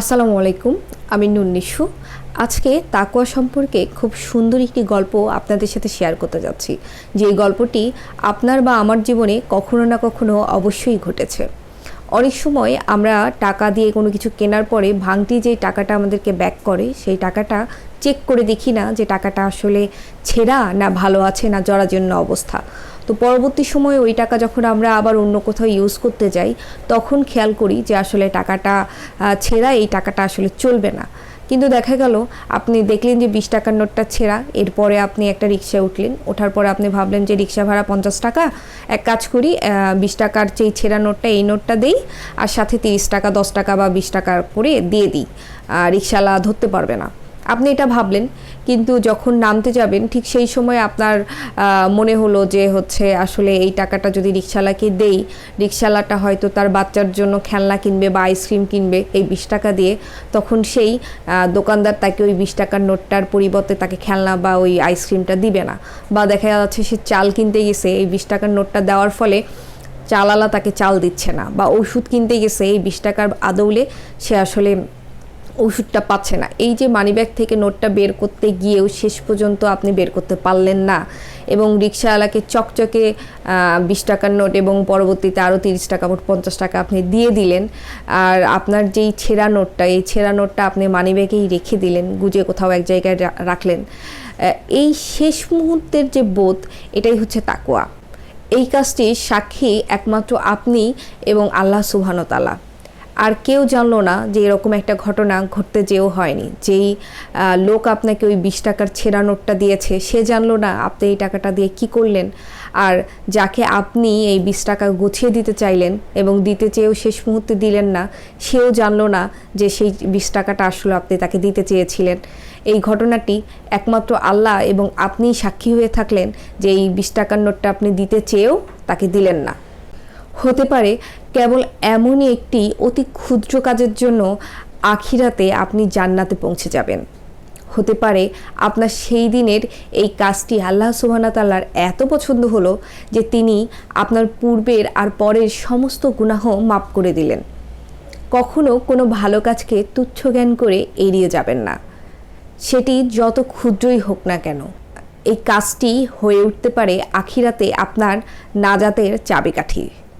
আসসালামু আলাইকুম, আমি নুন্নিশু আজকে তাকুয়া সম্পর্কে খুব সুন্দর একটি গল্প আপনাদের সাথে শেয়ার করতে যাচ্ছি। যে গল্পটি আপনার বা আমার জীবনে কখনো না কখনো অবশ্যই ঘটেছে। অনেক সময় আমরা টাকা দিয়ে কোনো কিছু কেনার পরে ভাঙটি যে টাকাটা আমাদেরকে ব্যাক করে, সেই টাকাটা চেক করে দেখি না যে টাকাটা আসলে ছেঁড়া না ভালো আছে না জরাজীর্ণ অবস্থা। তো পরবর্তী সময়ে ওই টাকা যখন আমরা আবার অন্য কোথাও ইউজ করতে যাই, তখন খেয়াল করি যে আসলে টাকাটা ছেঁড়া এই টাকাটা আসলে চলবে না। কিন্তু দেখা গেল, আপনি দেখলেন যে বিশ টাকার নোটটা ছেঁড়া, এরপরে আপনি একটা রিক্সায় উঠলেন, ওঠার পরে আপনি ভাবলেন যে রিক্সা ভাড়া পঞ্চাশ টাকা। এক কাজ করি বিশ টাকার যে ছেঁড়া নোটটা, এই নোটটা দেই, আর সাথে তিরিশ টাকা, দশ টাকা বা বিশ টাকা করে দিয়ে দিই। রিক্সাওয়ালা ধরতে পারবে না। আপনি এটা ভাবলেন, কিন্তু যখন নামতে যাবেন, ঠিক সেই সময় আপনার মনে হলো যে হচ্ছে আসলে এই টাকাটা যদি রিক্সাওয়ালাকে দেই, রিক্সাওয়ালাটা হয়তো তার বাচ্চার জন্য খেলনা কিনবে বা আইসক্রিম কিনবে এই বিশ টাকা দিয়ে, তখন সেই দোকানদার তাকে ওই বিশ টাকার নোটটার পরিবর্তে তাকে খেলনা বা ওই আইসক্রিমটা দিবে না। বা দেখা যাচ্ছে সে চাল কিনতে গেছে, এই বিশ টাকার নোটটা দেওয়ার ফলে চালালা তাকে চাল দিচ্ছে না। বা ওষুধ কিনতে গেছে, এই বিশ টাকার আদৌলে সে আসলে ওষুধটা পাচ্ছে না। এই যে মানিব্যাগ থেকে নোটটা বের করতে গিয়েও শেষ পর্যন্ত আপনি বের করতে পারলেন না এবং রিক্সাওয়ালাকে চকচকে বিশ টাকার নোট এবং পরবর্তীতে আরও তিরিশ টাকা মোট পঞ্চাশ টাকা আপনি দিয়ে দিলেন। আর আপনার যেই ছেঁড়া নোটটা, এই ছেঁড়া নোটটা আপনি মানিব্যাগেই রেখে দিলেন, গুজে কোথাও এক জায়গায় রাখলেন। এই শেষ মুহূর্তের যে বোধ, এটাই হচ্ছে তাকুয়া এই কাজটির সাক্ষী একমাত্র আপনি এবং আল্লাহ সুবহানতালা আর কেউ জানলো না যে এরকম একটা ঘটনা ঘটতে যেও হয়নি। যেই লোক আপনাকে ওই বিশ টাকার ছেঁড়া নোটটা দিয়েছে, সে জানলো না আপনি এই টাকাটা দিয়ে কি করলেন। আর যাকে আপনি এই বিশ টাকা গুছিয়ে দিতে চাইলেন এবং দিতে চেয়েও শেষ মুহূর্তে দিলেন না, সেও জানলো না যে সেই বিশ টাকাটা আসলে আপনি তাকে দিতে চেয়েছিলেন। এই ঘটনাটি একমাত্র আল্লাহ এবং আপনিই সাক্ষী হয়ে থাকলেন যে এই বিশ টাকার নোটটা আপনি দিতে চেয়েও তাকে দিলেন না। হতে পারে, কেবল এমনই একটি অতি ক্ষুদ্র কাজের জন্য আখিরাতে আপনি জান্নাতে পৌঁছে যাবেন। হতে পারে আপনার সেই দিনের এই কাজটি আল্লাহ সুবাহতাল্লার এত পছন্দ হলো যে তিনি আপনার পূর্বের আর পরের সমস্ত গুনাহ মাপ করে দিলেন। কখনো কোনো ভালো কাজকে তুচ্ছ জ্ঞান করে এড়িয়ে যাবেন না। সেটি যত ক্ষুদ্রই হোক না কেন, এই কাজটি হয়ে উঠতে পারে আখিরাতে আপনার নাজাতের চাবিকাঠি।